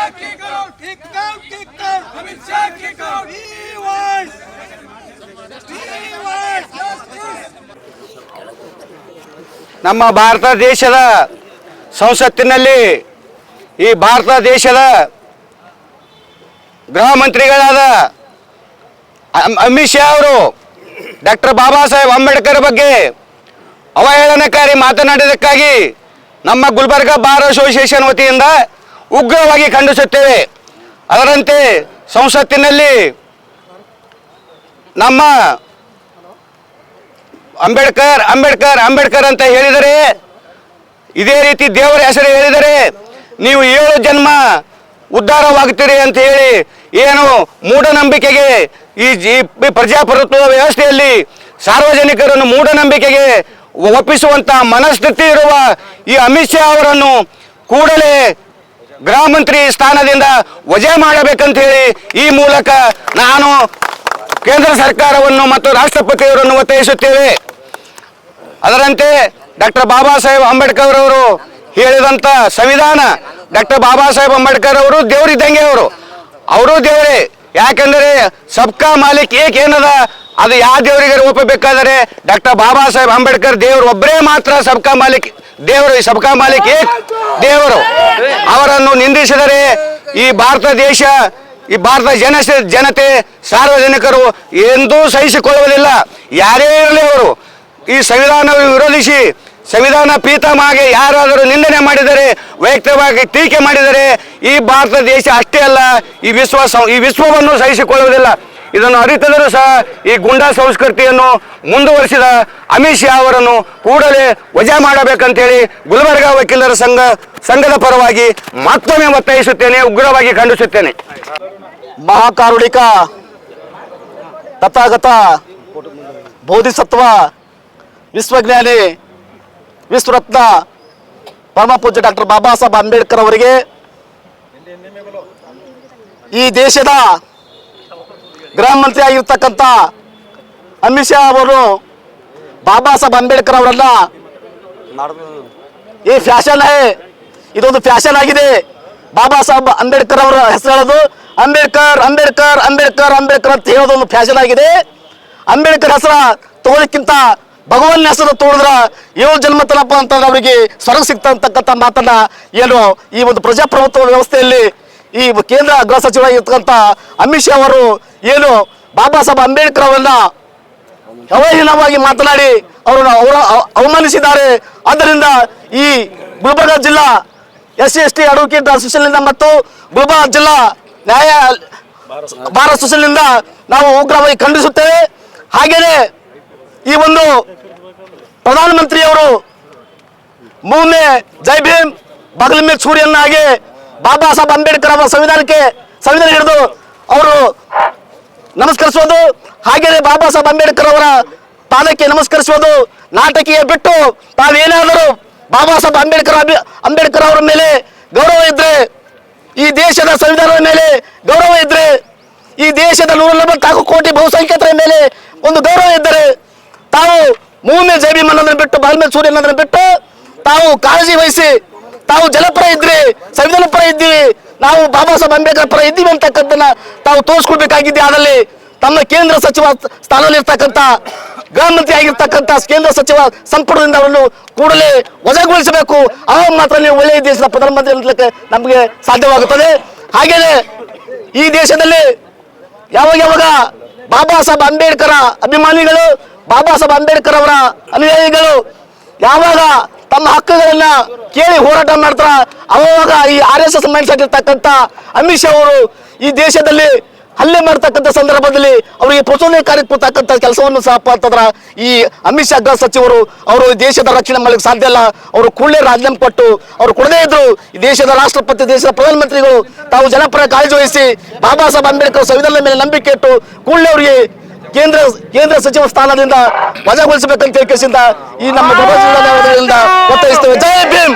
Kick out, kick out. Amit kick out. Want ನಮ್ಮ ಭಾರತ ದೇಶದ ಸಂಸತ್ತಿನಲ್ಲಿ ಈ ಭಾರತ ದೇಶದ ಗೃಹ ಮಂತ್ರಿಗಳಾದ ಅಮ್- ಅಮಿತ್ ಶಾ ಅವರು ಡಾಕ್ಟರ್ ಬಾಬಾ ಸಾಹೇಬ್ ಅಂಬೇಡ್ಕರ್ ಬಗ್ಗೆ ಅವಹೇಳನಕಾರಿ ಮಾತನಾಡಿದ್ದಕ್ಕಾಗಿ ನಮ್ಮ ಗುಲ್ಬರ್ಗ ಬಾರ್ ಅಸೋಸಿಯೇಷನ್ ವತಿಯಿಂದ ಉಗ್ರವಾಗಿ ಖಂಡಿಸುತ್ತೇವೆ. ಅದರಂತೆ ಸಂಸತ್ತಿನಲ್ಲಿ ನಮ್ಮ ಅಂಬೇಡ್ಕರ್ ಅಂಬೇಡ್ಕರ್ ಅಂಬೇಡ್ಕರ್ ಅಂತ ಹೇಳಿದರೆ, ಇದೇ ರೀತಿ ದೇವರ ಹೆಸರು ಹೇಳಿದರೆ, ನೀವು ಏಳು ಜನ್ಮ ಉದ್ಧಾರವಾಗುತ್ತೀರಿ ಅಂತ ಹೇಳಿ ಏನು ಮೂಢನಂಬಿಕೆಗೆ ಈ ಜಿ- ಪ್ರಜಾಪ್ರಭುತ್ವ ವ್ಯವಸ್ಥೆಯಲ್ಲಿ ಸಾರ್ವಜನಿಕರನ್ನು ಮೂಢನಂಬಿಕೆಗೆ ಒಪ್ಪಿಸುವಂತ ಮನಸ್ಥಿತಿ ಇರುವ ಈ ಅಮಿತ್ ಶಾ ಅವರನ್ನು ಕೂಡಲೇ ಗೃಹ ಮಂತ್ರಿ ಸ್ಥಾನದಿಂದ ವಜೆ ಮಾಡಬೇಕಂತ ಹೇಳಿ ಈ ಮೂಲಕ ನಾನು ಕೇಂದ್ರ ಸರ್ಕಾರವನ್ನು ಮತ್ತು ರಾಷ್ಟ್ರಪತಿಯವರನ್ನು ಒತ್ತಾಯಿಸುತ್ತೇವೆ. ಅದರಂತೆ ಡಾಕ್ಟರ್ ಬಾಬಾ ಸಾಹೇಬ್ ಅಂಬೇಡ್ಕರ್ ಅವರು ಹೇಳಿದಂಥ ಸಂವಿಧಾನ ಡಾಕ್ಟರ್ ಬಾಬಾ ಸಾಹೇಬ್ ಅಂಬೇಡ್ಕರ್ ಅವರು ದೇವರಿದ್ದಂಗೆ ಅವರು. ಅವರು ದೇವರೇ, ಯಾಕೆಂದರೆ ಸಬ್ಕಾ ಮಾಲೀಕ್ ಏನದ? ಅದು ಯಾವ ದೇವರಿಗೆ ಒಪ್ಪಬೇಕಾದರೆ ಡಾಕ್ಟರ್ ಬಾಬಾ ಸಾಹೇಬ್ ಅಂಬೇಡ್ಕರ್ ದೇವರು ಒಬ್ಬರೇ ಮಾತ್ರ ಸಬ್ಕಾ ಮಾಲಿಕ್ ದೇವರು ಈ ಸಬ್ಕಾ ಮಾಲೀಕ್? ದೇವರು. ಅವರನ್ನು ನಿಂದಿಸಿದರೆ ಈ ಭಾರತ ದೇಶ, ಈ ಭಾರತ ಜನ ಜನತೆ ಸಾರ್ವಜನಿಕರು ಎಂದೂ ಸಹಿಸಿಕೊಳ್ಳುವುದಿಲ್ಲ. ಯಾರೇ ಇರಲಿ ಅವರು, ಈ ಸಂವಿಧಾನ ವಿರೋಧಿಸಿ, ಸಂವಿಧಾನ ಪೀತಮಾಗೆ ಯಾರಾದರೂ ನಿಂದನೆ ಮಾಡಿದರೆ ವೈಯಕ್ತಿಕವಾಗಿ ಟೀಕೆ ಮಾಡಿದರೆ, ಈ ಭಾರತ ದೇಶ ಅಷ್ಟೇ ಅಲ್ಲ, ಈ ವಿಶ್ವ ಈ ವಿಶ್ವವನ್ನು ಸಹಿಸಿಕೊಳ್ಳುವುದಿಲ್ಲ. ಇದನ್ನು ಅರಿತದರೂ ಸಹ ಈ ಗುಂಡಾ ಸಂಸ್ಕೃತಿಯನ್ನು ಮುಂದುವರಿಸಿದ ಅಮಿತ್ ಶಾ ಅವರನ್ನು ಕೂಡಲೇ ವಜಾ ಮಾಡಬೇಕಂತೇಳಿ ಗುಲ್ಬರ್ಗ ವಕೀಲರ ಸಂಘ, ಸಂಘದ ಪರವಾಗಿ ಮತ್ತೊಮ್ಮೆ ಒತ್ತಾಯಿಸುತ್ತೇನೆ, ಉಗ್ರವಾಗಿ ಖಂಡಿಸುತ್ತೇನೆ. ಮಹಾಕಾರುಣಿಕ, ತಥಾಗತ, ಬೋಧಿಸತ್ವ, ವಿಶ್ವಜ್ಞಾನಿ, ವಿಶ್ವರತ್ನ ಪರಮ ಪೂಜ್ಯ ಡಾಕ್ಟರ್ ಬಾಬಾ ಸಾಹೇಬ್ ಅಂಬೇಡ್ಕರ್ ಅವರಿಗೆ ಈ ದೇಶದ ಗೃಹ ಮಂತ್ರಿ ಆಗಿರ್ತಕ್ಕಂಥ ಅಮಿತ್ ಶಾ ಅವರು ಬಾಬಾ ಸಾಹೇಬ್ ಅಂಬೇಡ್ಕರ್ ಅವರೆಲ್ಲ ಈ ಫ್ಯಾಷನ್ ಹೇ, ಇದೊಂದು ಫ್ಯಾಷನ್ ಆಗಿದೆ. ಬಾಬಾ ಸಾಹೇಬ್ ಅಂಬೇಡ್ಕರ್ ಅವರ ಹೆಸರು ಹೇಳೋದು ಅಂಬೇಡ್ಕರ್ ಅಂಬೇಡ್ಕರ್ ಅಂಬೇಡ್ಕರ್ ಅಂಬೇಡ್ಕರ್ ಅಂತ ಹೇಳೋದು ಒಂದು ಫ್ಯಾಷನ್ ಆಗಿದೆ. ಅಂಬೇಡ್ಕರ್ ಹೆಸರ ತಗೊಳ್ಳಿಕ್ಕಿಂತ ಭಗವನ್ ಹೆಸರು ತೋಳಿದ್ರ ಏಳು ಜನ್ಮ ತಲಪ ಅಂತಂದ್ರೆ ಅವರಿಗೆ ಸ್ವರ್ಗ ಸಿಗ್ತಕ್ಕಂಥ ಮಾತನ್ನ ಏನು ಈ ಒಂದು ಪ್ರಜಾಪ್ರಭುತ್ವ ವ್ಯವಸ್ಥೆಯಲ್ಲಿ ಈ ಕೇಂದ್ರ ಗೃಹ ಸಚಿವರಾಗಿರ್ತಕ್ಕಂಥ ಅಮಿತ್ ಶಾ ಅವರು ಏನು ಬಾಬಾ ಸಾಹೇಬ್ ಅಂಬೇಡ್ಕರ್ ಅವರನ್ನ ಅವಹೀನವಾಗಿ ಮಾತನಾಡಿ ಅವರನ್ನು ಅವರ ಅವಮಾನಿಸಿದ್ದಾರೆ. ಆದ್ದರಿಂದ ಈ ಗುಲ್ಬರ್ಗ ಜಿಲ್ಲಾ S C, S T advocate ಅಸೋಸಿಯೇಷನ್ನಿಂದ ಮತ್ತು ಗುಲ್ಬರ್ಗ ಜಿಲ್ಲಾ ನ್ಯಾಯ ಬಾರ್ ಅಸೋಸಿಯೇಷನ್ನಿಂದ ನಾವು ಉಗ್ರವಾಗಿ ಖಂಡಿಸುತ್ತೇವೆ. ಹಾಗೆಯೇ ಈ ಒಂದು ಪ್ರಧಾನಮಂತ್ರಿಯವರು ಮೂಮೆ ಜೈ ಭೀಮ್, ಬಗಲ್ ಮೇ ಸೂರ್ಯನಾಗಿ ಬಾಬಾ ಸಾಹೇಬ್ ಅಂಬೇಡ್ಕರ್ ಅವರ ಸಂವಿಧಾನಕ್ಕೆ, ಸಂವಿಧಾನ ಹಿಡಿದು ಅವರು ನಮಸ್ಕರಿಸುವುದು, ಹಾಗೆಯೇ ಬಾಬಾ ಸಾಹೇಬ್ ಅಂಬೇಡ್ಕರ್ ಅವರ ಪಾದಕ್ಕೆ ನಮಸ್ಕರಿಸುವುದು ನಾಟಕೀಯ ಬಿಟ್ಟು ತಾವೇನಾದರೂ ಬಾಬಾ ಸಾಹೇಬ್ ಅಂಬೇಡ್ಕರ್ ಅಂಬೇಡ್ಕರ್ ಅವರ ಮೇಲೆ ಗೌರವ ಇದ್ರೆ, ಈ ದೇಶದ ಸಂವಿಧಾನದ ಮೇಲೆ ಗೌರವ ಇದ್ರೆ, ಈ ದೇಶದ ನೂರ ನಲವತ್ನಾಲ್ಕು ಕೋಟಿ ಬಹುಸಂಖ್ಯಾತರ ಮೇಲೆ ಒಂದು ಗೌರವ ಇದ್ದರೆ ತಾವು ಮೂಮೆ ಜೈಬಿ ಮನ್ನದನ್ನು ಬಿಟ್ಟು ಬಾಲ್ಮೆ ಸೂರ್ಯನ ಬಿಟ್ಟು ತಾವು ಕಾಳಜಿ ವಹಿಸಿ ತಾವು ಜಲಪ್ರಾಯ ಇದ್ರಿ, ಸಂವಿಧಾನ ಇದ್ದೀವಿ, ನಾವು ಬಾಬಾ ಸಾಹೇಬ್ ಅಂಬೇಡ್ಕರ್ ಪರ ಇದ್ದೀವಿ ಅಂತಕ್ಕಂಥದ್ದನ್ನ ತಾವು ತೋರಿಸ್ಕೊಡ್ಬೇಕಾಗಿದ್ದೆ ಆದಲ್ಲಿ ತಮ್ಮ ಕೇಂದ್ರ ಸಚಿವ ಸ್ಥಾನದಲ್ಲಿ ಇರ್ತಕ್ಕಂಥ ಗೃಹ ಮಂತ್ರಿ ಆಗಿರ್ತಕ್ಕಂಥ ಕೇಂದ್ರ ಸಚಿವ ಸಂಪುಟದಿಂದ ಅವರನ್ನು ಕೂಡಲೇ ವಜಾಗೊಳಿಸಬೇಕು. ಆವಾಗ ಮಾತ್ರ ನೀವು ಒಳ್ಳೆಯ ದೇಶದ ಪ್ರಧಾನಮಂತ್ರಿ ಅಂತಲಕ್ಕೆ ನಮಗೆ ಸಾಧ್ಯವಾಗುತ್ತದೆ. ಹಾಗೆಯೇ ಈ ದೇಶದಲ್ಲಿ ಯಾವಾಗ ಯಾವಾಗ ಬಾಬಾ ಸಾಹೇಬ್ ಅಂಬೇಡ್ಕರ್ ಅಭಿಮಾನಿಗಳು, ಬಾಬಾ ಸಾಹೇಬ್ ಅಂಬೇಡ್ಕರ್ ಅವರ ಅನುಯಾಯಿಗಳು ಯಾವಾಗ ತಮ್ಮ ಹಕ್ಕುಗಳನ್ನ ಕೇಳಿ ಹೋರಾಟ ಮಾಡ್ತಾರ. ಅವಾಗ ಈ R S S mind set ಇರ್ತಕ್ಕಂಥ ಅಮಿತ್ ಶಾ ಅವರು ಈ ದೇಶದಲ್ಲಿ ಹಲ್ಲೆ ಮಾಡ್ತಕ್ಕಂಥ ಸಂದರ್ಭದಲ್ಲಿ ಅವರಿಗೆ ಪ್ರಚೋದನಕಾರಿ ಕೊಡ್ತಕ್ಕಂಥ ಕೆಲಸವನ್ನು ಸಹ ಅಂತಂದ್ರ ಈ ಅಮಿತ್ ಶಾ ಗೃಹ ಸಚಿವರು ಅವರು ದೇಶದ ರಕ್ಷಣೆ ಮಾಡಲಿಕ್ಕೆ ಸಾಧ್ಯ ಇಲ್ಲ. ಅವರು ಕೂಡಲೇ ರಾಜೀನಾಮೆ ಕೊಟ್ಟು ಅವರು ಕೊಡದೇ ಇದ್ರು. ಈ ದೇಶದ ರಾಷ್ಟ್ರಪತಿ, ದೇಶದ ಪ್ರಧಾನಮಂತ್ರಿಗಳು ತಾವು ಜನಪರ ಕಾಳಜಿ ವಹಿಸಿ ಬಾಬಾ ಸಾಹೇಬ್ ಅಂಬೇಡ್ಕರ್ ಸಂವಿಧಾನದ ಮೇಲೆ ನಂಬಿಕೆ ಇಟ್ಟು ಕೂಡಲೇ ಅವರಿಗೆ ಕೇಂದ್ರ ಕೇಂದ್ರ ಸಚಿವ ಸ್ಥಾನದಿಂದ ವಜಾಗೊಳಿಸಬೇಕಂತ ಈ ನಮ್ಮ ಗದಗ ಒತ್ತಾಯಿಸ್ತೇವೆ. ಜೈ ಭೀಮ್!